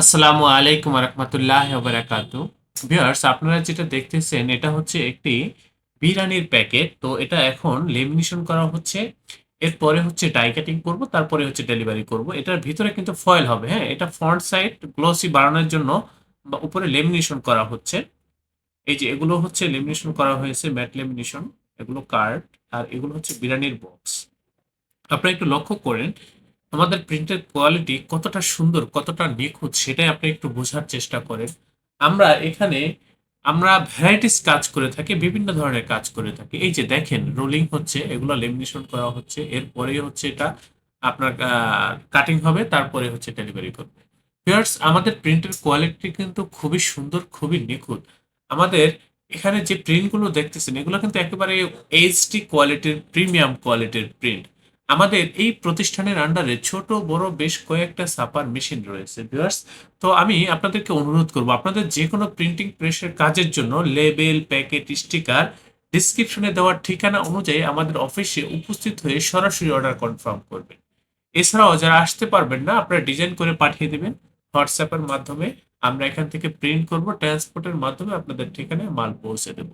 আসসালামু আলাইকুম রহমতুল্লাহ বারাকাত ভিউয়ার্স, আপনারা যেটা দেখতেছেন, এটা হচ্ছে একটি বিরিয়ানির প্যাকেট। তো এটা এখন লেমিনেশন করা হচ্ছে। এরপরে হচ্ছে ডাই কাটিং করব, তারপরে হচ্ছে ডেলিভারি করব। এটার ভিতরে কিন্তু ফয়েল হবে হ্যাঁ? এটা ফ্রন্ট সাইড গ্লসি বাড়ানোর জন্য বা উপরে লেমিনেশন করা হচ্ছে। এই যে এগুলো হচ্ছে লেমিনেশন করা হয়েছে, ম্যাট লেমিনেশন। এগুলো কার্ড আর এগুলো হচ্ছে বিরিয়ানির বক্স। আপনারা একটু লক্ষ্য করেন আমাদের প্রিন্টের কোয়ালিটি কতটা সুন্দর, কতটা নিখুঁত, সেটাই আপনি একটু বোঝার চেষ্টা করেন। আমরা এখানে, আমরা ভ্যারাইটিস কাজ করে থাকি, বিভিন্ন ধরনের কাজ করে থাকি। এই যে দেখেন রোলিং হচ্ছে, এগুলো লেমিনেশন করা হচ্ছে, এরপরে হচ্ছে এটা আপনার কাটিং হবে, তারপরে হচ্ছে ডেলিভারি করবে। ভিউয়ার্স আমাদের প্রিন্টের কোয়ালিটি কিন্তু খুবই সুন্দর, খুবই নিখুঁত। আমাদের এখানে যে প্রিন্টগুলো দেখতেছেন, এগুলো কিন্তু একেবারে এইচডি কোয়ালিটির প্রিমিয়াম কোয়ালিটির প্রিন্ট আমাদের এই প্রতিষ্ঠানের আন্ডারে ছোট, বড় বেশ কয়েকটা ছাপার মেশিন রয়েছে ভিউয়ার্স তো আমি আপনাদেরকে অনুরোধ করব, আপনাদের যে কোনো প্রিন্টিং প্রেসের কাজের জন্য লেবেল প্যাকেট স্টিকার ডিসক্রিপশনে দেওয়ার ঠিকানা অনুযায়ী আমাদের অফিসে উপস্থিত হয়ে সরাসরি অর্ডার কনফার্ম করবেন। এছাড়াও যারা আসতে পারবেন না, আপনারা ডিজাইন করে পাঠিয়ে দেবেন। হোয়াটসঅ্যাপের মাধ্যমে আমরা এখান থেকে প্রিন্ট করব ট্রান্সপোর্টের মাধ্যমে আপনাদের ঠিকানায় মাল পৌঁছে দেব।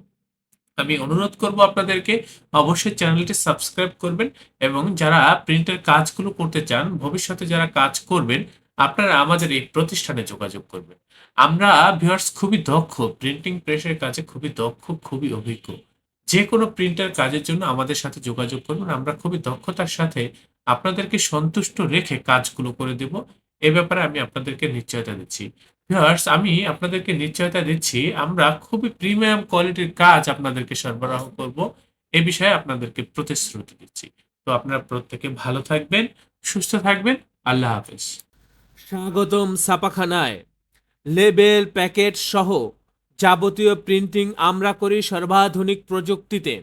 আমি অনুরোধ করব আপনাদেরকে অবশ্যই চ্যানেলটি সাবস্ক্রাইব করবেন এবং যারা প্রিন্টের কাজগুলো করতে চান, ভবিষ্যতে যারা কাজ করবেন, আপনারা আমাদের এই প্রতিষ্ঠানে যোগাযোগ করবেন। আমরা ভিউয়ার্স খুবই দক্ষ প্রিন্টিং প্রেসের কাজে খুবই দক্ষ, খুবই অভিজ্ঞ। যে কোনো প্রিন্টার কাজের জন্য আমাদের সাথে যোগাযোগ করবেন আমরা খুবই দক্ষতার সাথে আপনাদেরকে সন্তুষ্ট রেখে কাজগুলো করে দেব। এ ব্যাপারে আমি আপনাদেরকে নিশ্চয়তা দিচ্ছি। ভিউয়ার্স আমি আপনাদেরকে নিশ্চয়তা দিচ্ছি। আমরা খুবই প্রিমিয়াম কোয়ালিটির কাজ আপনাদেরকে সরবরাহ করব। এ বিষয়ে আপনাদেরকে প্রতিশ্রুতি দিচ্ছি। তো আপনারা প্রত্যেকে ভালো থাকবেন, সুস্থ থাকবেন। আল্লাহ হাফেজ। স্বাগতম ছাপাখানায়। লেবেল, প্যাকেট সহ যাবতীয় প্রিন্টিং আমরা করি সর্বাধুনিক প্রযুক্তিতে।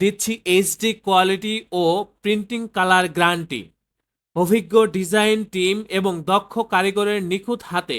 দিচ্ছি এইচডি কোয়ালিটি ও প্রিন্টিং কালার গ্যারান্টি অভিজ্ঞ ডিজাইন টিম এবং দক্ষ কারিগরের নিখুঁত হাতে